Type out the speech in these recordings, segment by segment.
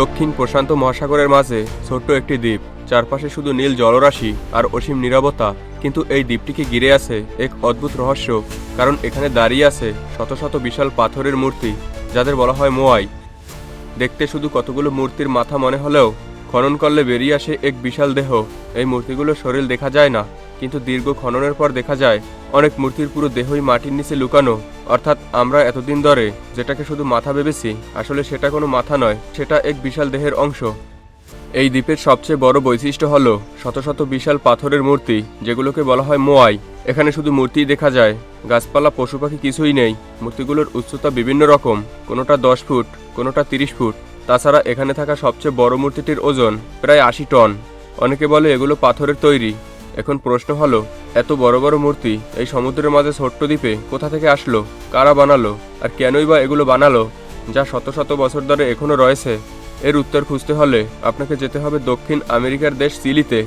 দক্ষিণ প্রশান্ত মহাসাগরের মাঝে ছোট্ট একটি দ্বীপ। চারপাশে শুধু নীল জলরাশি আর অসীম নীরবতা, কিন্তু এই দ্বীপটিকে ঘিরে আছে এক অদ্ভুত রহস্য, কারণ এখানে দাঁড়িয়ে আছে শত শত বিশাল পাথরের মূর্তি, যাদের বলা হয় মোয়াই। দেখতে শুধু কতগুলো মূর্তির মাথা মনে হলেও খনন করলে বেরিয়ে আসে এক বিশাল দেহ। এই মূর্তিগুলোর শরীর দেখা যায় না। কিন্তু দীর্ঘ খননের পর দেখা যায়, অনেক মূর্তির পুরো দেহই মাটির নিচে লুকানো। অর্থাৎ আমরা এতদিন ধরে যেটাকে শুধু মাথা ভেবেছি, আসলে সেটা কোনো মাথা নয়, সেটা এক বিশাল দেহের অংশ। এই দ্বীপের সবচেয়ে বড় বৈশিষ্ট্য হলো শত শত বিশাল পাথরের মূর্তি, যেগুলোকে বলা হয় মোয়াই। এখানে শুধু মূর্তিই দেখা যায়, গাছপালা, পশু পাখি কিছুই নেই। মূর্তিগুলোর উচ্চতা বিভিন্ন রকম, কোনোটা দশ ফুট, কোনোটা তিরিশ ফুট। তাছাড়া এখানে থাকা সবচেয়ে বড় মূর্তিটির ওজন প্রায় আশি টন। অনেকে বলে এগুলো পাথরের তৈরি। এখন প্রশ্ন হলো, এত বড় বড় মূর্তি এই সমুদ্রের মাঝে ছোট্ট দ্বীপে কোথা থেকে আসলো, কারা বানালো, আর কেনই বা এগুলো বানালো, যা শত শত বছর ধরে এখনও রয়েছে? এর উত্তর খুঁজতে হলে আপনাকে যেতে হবে দক্ষিণ আমেরিকার দেশ চিলিতে,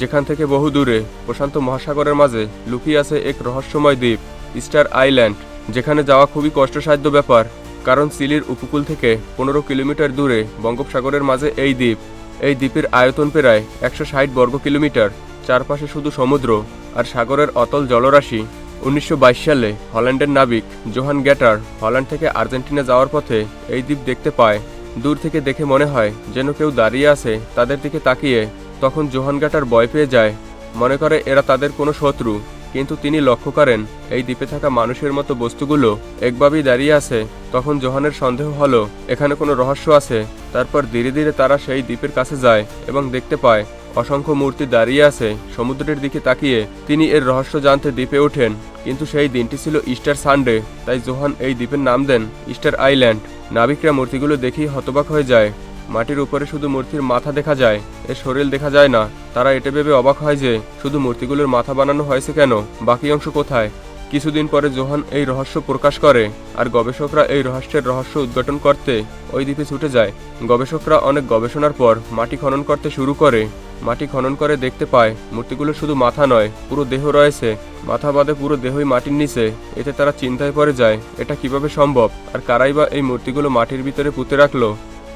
যেখান থেকে বহু দূরে, প্রশান্ত মহাসাগরের মাঝে লুকিয়ে আছে এক রহস্যময় দ্বীপ, স্টার আইল্যান্ড, যেখানে যাওয়া খুবই কষ্টসাধ্য ব্যাপার, কারণ চিলির উপকূল থেকে পনেরো কিলোমিটার দূরে বঙ্গোপসাগরের মাঝে এই দ্বীপ, এই দ্বীপের আয়তন প্রায় একশো ষাট বর্গ কিলোমিটার চারপাশে শুধু সমুদ্র আর সাগরের অতল জলরাশি। উনিশশো বাইশ সালে হল্যান্ডের নাবিক জোহান গ্যাটার হল্যান্ড থেকে আর্জেন্টিনা যাওয়ার পথে এই দ্বীপ দেখতে পায়। দূর থেকে দেখে মনে হয় যেন কেউ দাঁড়িয়ে আছে তাদের দিকে তাকিয়ে। তখন জোহান গ্যাটার ভয় পেয়ে যায়। মনে করে এরা তাদের কোনো শত্রু, কিন্তু তিনি লক্ষ্য করেন এই দ্বীপে থাকা মানুষের মতো বস্তুগুলো একভাবেই দাঁড়িয়ে আছে। তখন জোহানের সন্দেহ হলো, এখানে কোনো রহস্য আছে? তারপর ধীরে ধীরে তারা সেই দ্বীপের কাছে যায় এবং দেখতে পায়, অসংখ্য মূর্তি দাঁড়িয়ে আছে, সমুদ্রের দিকে তাকিয়ে। তিনি এর রহস্য জানতে দ্বীপে ওঠেন, কিন্তু সেই দিনটি ছিল ইস্টার সানডে, তাই জোহান এই দ্বীপের নাম দেন ইস্টার আইল্যান্ড। নাবিকরা মূর্তিগুলো দেখেই হতবাক হয়ে যায়। মাটির উপরে শুধু মূর্তির মাথা দেখা যায়, এর শরীর দেখা যায় না। তারা এটা ভেবে অবাক হয় যে, শুধু মূর্তিগুলোর মাথা বানানো হয়েছে কেন? বাকি অংশ কোথায়? কিছুদিন পরে জোহান এই রহস্য প্রকাশ করে, আর গবেষকরা এই রহস্যের রহস্য উদ্ঘাটন করতে ওই দ্বীপে ছুটে যায়। গবেষকরা অনেক গবেষণার পর মাটি খনন করতে শুরু করে। মাটি খনন করে দেখতে পায়, মূর্তিগুলো শুধু মাথা নয়, পুরো দেহ রয়েছে। মাথা বাদে পুরো দেহই মাটির নিচে। এতে তারা চিন্তায় পড়ে যায়, এটা কীভাবে সম্ভব? আর কারাই বা এই মূর্তিগুলো মাটির ভিতরে পুঁতে রাখল?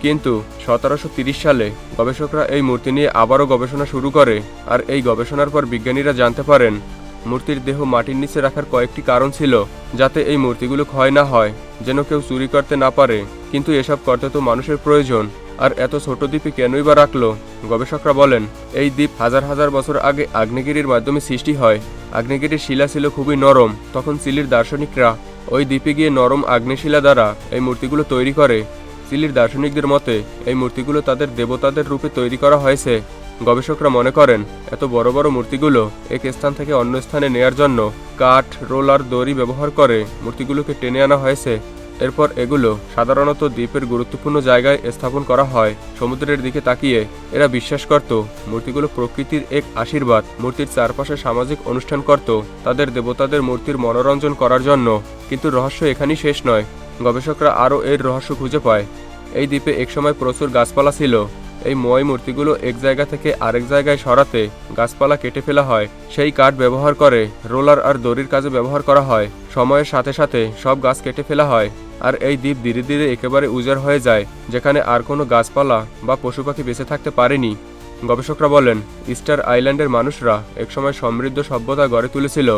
কিন্তু সতেরোশো সালে গবেষকরা এই মূর্তি নিয়ে আবারও গবেষণা শুরু করে, আর এই গবেষণার পর বিজ্ঞানীরা জানতে পারেন মূর্তির দেহ মাটির নিচে রাখার কয়েকটি কারণ ছিল, যাতে এই মূর্তিগুলো ক্ষয় না হয়, যেন কেউ চুরি করতে না পারে। কিন্তু এসব করতে তো মানুষের প্রয়োজন, আর এত ছোট দ্বীপে কেনই বা রাখল? গবেষকরা বলেন, এই দ্বীপ হাজার হাজার বছর আগে আগ্নেয়গিরির মাধ্যমে সৃষ্টি হয়। আগ্নেয়গিরির শিলা ছিল খুবই নরম, তখন চিলির দার্শনিকরা ওই দ্বীপে গিয়ে নরম আগ্নেয়শিলা দ্বারা এই মূর্তিগুলো তৈরি করে। চিলির দার্শনিকদের মতে, এই মূর্তিগুলো তাদের দেবতাদের রূপে তৈরি করা হয়েছে। গবেষকরা মনে করেন, এত বড় বড় মূর্তিগুলো এক স্থান থেকে অন্য স্থানে নেয়ার জন্য কাঠ, রোলার, দড়ি ব্যবহার করে মূর্তিগুলোকে টেনে আনা হয়েছে। এরপর এগুলো সাধারণত দ্বীপের গুরুত্বপূর্ণ জায়গায় স্থাপন করা হয়। সমুদ্রের দিকে তাকিয়ে এরা বিশ্বাস করত, মূর্তিগুলো প্রকৃতির এক আশীর্বাদ, মূর্তির চারপাশে সামাজিক অনুষ্ঠান করত, তাদের দেবতাদের মূর্তির মনোরঞ্জন করার জন্য। কিন্তু রহস্য এখানেই শেষ নয়। গবেষকরা আরও এর রহস্য খুঁজে পায়। এই দ্বীপে একসময় প্রচুর গাছপালা ছিল। এই ময় মূর্তিগুলো এক জায়গা থেকে আরেক জায়গায় সরাতে গাছপালা কেটে ফেলা হয়। সেই কাঠ ব্যবহার করে রোলার আর দড়ির কাজে ব্যবহার করা হয়। সময়ের সাথে সাথে সব গাছ কেটে ফেলা হয় আর এই দ্বীপ ধীরে ধীরে একেবারে উজাড় হয়ে যায়, যেখানে আর কোনো গাছপালা বা পশু পাখি বেঁচে থাকতে পারেনি। গবেষকরা বলেন, ইস্টার আইল্যান্ডের মানুষরা একসময় সমৃদ্ধ সভ্যতা গড়ে তুলেছিল।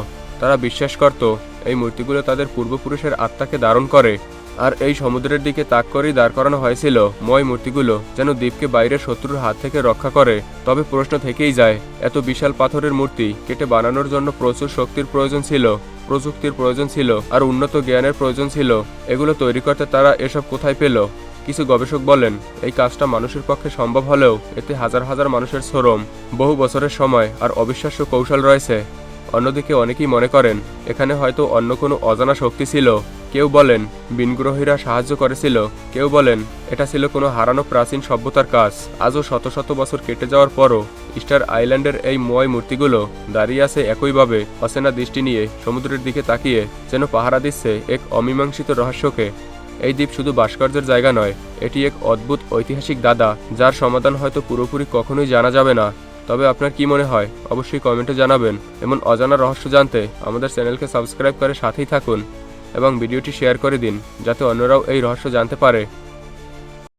তারা বিশ্বাস করত, এই মূর্তিগুলো তাদের পূর্বপুরুষের আত্মাকে ধারণ করে। আর এই সমুদ্রের দিকে তাক করেই দাঁড় করানো হয়েছিল ময় মূর্তিগুলো যেন দ্বীপকে বাইরের শত্রুর হাত থেকে রক্ষা করে। তবে প্রশ্ন থেকেই যায়, এত বিশাল পাথরের মূর্তি কেটে বানানোর জন্য প্রচুর শক্তির প্রয়োজন ছিল, প্রযুক্তির প্রয়োজন ছিল আর উন্নত জ্ঞানের প্রয়োজন ছিল। এগুলো তৈরি করতে তারা এসব কোথায় পেল? কিছু গবেষক বলেন, এই কাজটা মানুষের পক্ষে সম্ভব হলেও এতে হাজার হাজার মানুষের শ্রম, বহু বছরের সময় আর অবিশ্বাস্য কৌশল রয়েছে। অন্যদিকে অনেকেই মনে করেন, এখানে হয়তো অন্য কোনো অজানা শক্তি ছিল। কেউ বলেন বিনগ্রহীরা সাহায্য করেছিল। কেউ বলেন, এটা ছিল কোনো হারানো প্রাচীন সভ্যতার কাজ। আজও শত শত বছর কেটে যাওয়ার পরও ইস্টার আইল্যান্ডের এই ময় মূর্তিগুলো দাঁড়িয়ে আছে একইভাবে অচেনা দৃষ্টি নিয়ে সমুদ্রের দিকে তাকিয়ে যেন পাহারা দিচ্ছে এক অমীমাংসিত রহস্যকে। এই দ্বীপ শুধু ভাস্কর্যের জায়গা নয়, এটি এক অদ্ভুত ঐতিহাসিক দাদা, যার সমাধান হয়তো পুরোপুরি কখনোই জানা যাবে না। তবে আপনার কি মনে হয়? অবশ্যই কমেন্টে জানাবেন। এমন অজানা রহস্য জানতে আমাদের চ্যানেলকে সাবস্ক্রাইব করে সাথেই থাকুন। এবং ভিডিওটি শেয়ার করে দিন যাতে অন্যরাও এই রহস্য জানতে পারে।